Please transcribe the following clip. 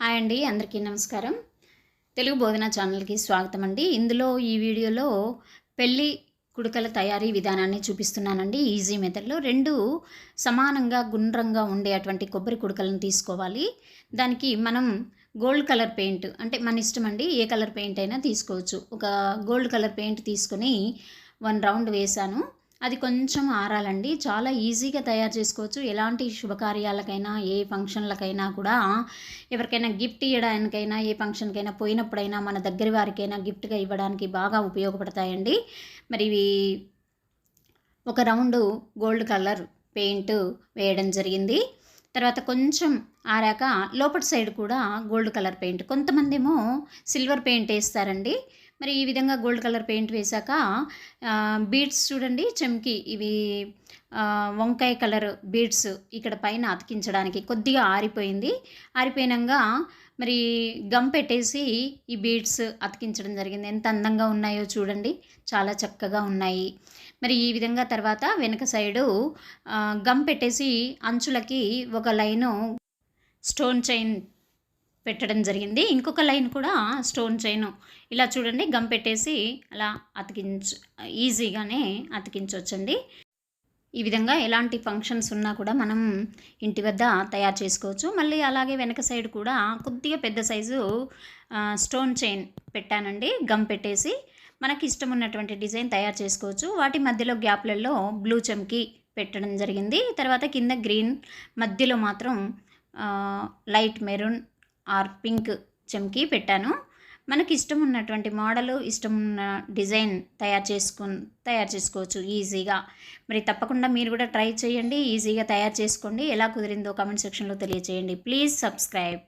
Hi అండి అందరికీ నమస్కారం. తెలుగు బోధన ఛానల్కి స్వాగతం అండి. ఇందులో ఈ వీడియోలో పెళ్ళి కుడుకల తయారీ విధానాన్ని చూపిస్తున్నానండి. ఈజీ మెథడ్లో రెండు సమానంగా గుండ్రంగా ఉండే అటువంటి కొబ్బరి కుడుకలను తీసుకోవాలి. దానికి మనం గోల్డ్ కలర్ పెయింట్ అంటే మన ఇష్టం అండి ఏ కలర్ పెయింట్ అయినా తీసుకోవచ్చు. ఒక గోల్డ్ కలర్ పెయింట్ తీసుకొని వన్ రౌండ్ వేశాను అది కొంచెం ఆరాలండి. చాలా ఈజీగా తయారు చేసుకోవచ్చు. ఎలాంటి శుభకార్యాలకైనా ఏ ఫంక్షన్లకైనా కూడా ఎవరికైనా గిఫ్ట్ ఇవ్వడానికైనా ఏ ఫంక్షన్కైనా పోయినప్పుడైనా మన దగ్గర వారికైనా గిఫ్ట్గా ఇవ్వడానికి బాగా ఉపయోగపడతాయండి. మరి ఇవి ఒక రౌండ్ గోల్డ్ కలర్ పెయింట్ వేయడం జరిగింది. తర్వాత కొంచెం ఆరాక లోపటి సైడ్ కూడా గోల్డ్ కలర్ పెయింట్. కొంతమంది ఏమో సిల్వర్ పెయింట్ వేస్తారండి. మరి ఈ విధంగా గోల్డ్ కలర్ పెయింట్ వేశాక బీడ్స్ చూడండి చెమ్కి ఇవి వంకాయ కలర్ బీడ్స్ ఇక్కడ పైన అతికించడానికి కొద్దిగా ఆరిపోయింది. ఆరిపోయినాక మరి గమ్ పెట్టేసి ఈ బీడ్స్ అతికించడం జరిగింది. ఎంత అందంగా ఉన్నాయో చూడండి చాలా చక్కగా ఉన్నాయి. మరి ఈ విధంగా తర్వాత వెనక సైడు గమ్ పెట్టేసి అంచులకి ఒక లైను స్టోన్ చైన్ పెట్టడం జరిగింది. ఇంకొక లైన్ కూడా స్టోన్ చైన్ ఇలా చూడండి గమ్ పెట్టేసి అలా అతికించు ఈజీగానే అతికించవచ్చండి ఈ విధంగా ఎలాంటి ఫంక్షన్స్ ఉన్నా కూడా మనం ఇంటి వద్ద తయారు చేసుకోవచ్చు. మళ్ళీ అలాగే వెనక సైడ్ కూడా కొద్దిగా పెద్ద సైజు స్టోన్ చైన్ పెట్టానండి. గమ్ పెట్టేసి మనకి ఇష్టం ఉన్నటువంటి డిజైన్ తయారు చేసుకోవచ్చు. వాటి మధ్యలో గ్యాప్లలో బ్లూ చమ్కి పెట్టడం జరిగింది. తర్వాత కింద గ్రీన్ మధ్యలో మాత్రం లైట్ మెరూన్ ఆర్ పింక్ చమ్కి పెట్టాను. మనకి ఇష్టం ఉన్నటువంటి మోడలు ఇష్టం ఉన్న డిజైన్ తయారు చేసుకు తయారు చేసుకోవచ్చు ఈజీగా. మరి తప్పకుండా మీరు కూడా ట్రై చేయండి ఈజీగా తయారు చేసుకోండి. ఎలా కుదిరిందో కామెంట్ సెక్షన్లో తెలియచేయండి. Please subscribe.